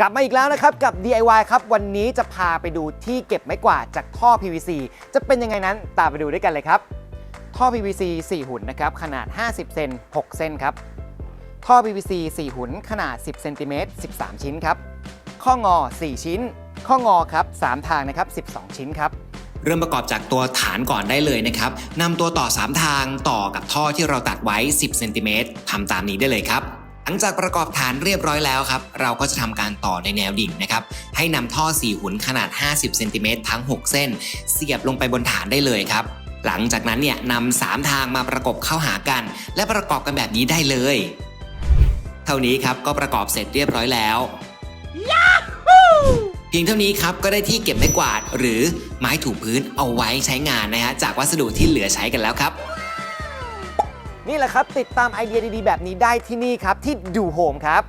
กลับมาอีกแล้วนะครับ กับ DIY ครับ วันนี้จะพาไปดูที่เก็บไม้กวาดจากท่อ PVC จะเป็นยังไงนั้นตามไปดูด้วยกันเลยครับ ท่อ PVC 4 หุ่นนะครับ ขนาด 50 เซน6 เซนครับ ท่อ PVC 4 หุ่นขนาด 10เซนติเมตร13 ชิ้นครับ ข้องอ 4 ชิ้น ข้องอครับ3ทางนะครับ 12 ชิ้นครับเริ่มประกอบจากตัวฐานก่อนได้เลยนะครับนำตัวต่อ 3 ทางต่อกับท่อที่เราตัดไว้ 10เซนติเมตรทำตามนี้ได้เลยครับ หลังจากประกอบฐานเรียบร้อยแล้วครับ เราก็จะทำการต่อในแนวดิ่งนะครับ ให้นำท่อ 4 หุ่นขนาด 50เซนติเมตรทั้ง 6 เส้น เสียบลงไปบนฐานได้เลยครับ หลังจากนั้นเนี่ยนำสามทางมาประกบเข้าหากัน และประกอบกันแบบนี้ได้เลย เท่านี้ครับก็ประกอบเสร็จเรียบร้อยแล้วเพียงเท่านี้ครับก็ได้ที่เก็บไม้กวาด หรือไม้ถูพื้นเอาไว้ใช้งานนะฮะจากวัสดุที่เหลือใช้กันแล้วครับ นี่แหละครับ ติดตามไอเดียดีๆ แบบนี้ได้ที่นี่ครับ ที่ดูโฮมครับ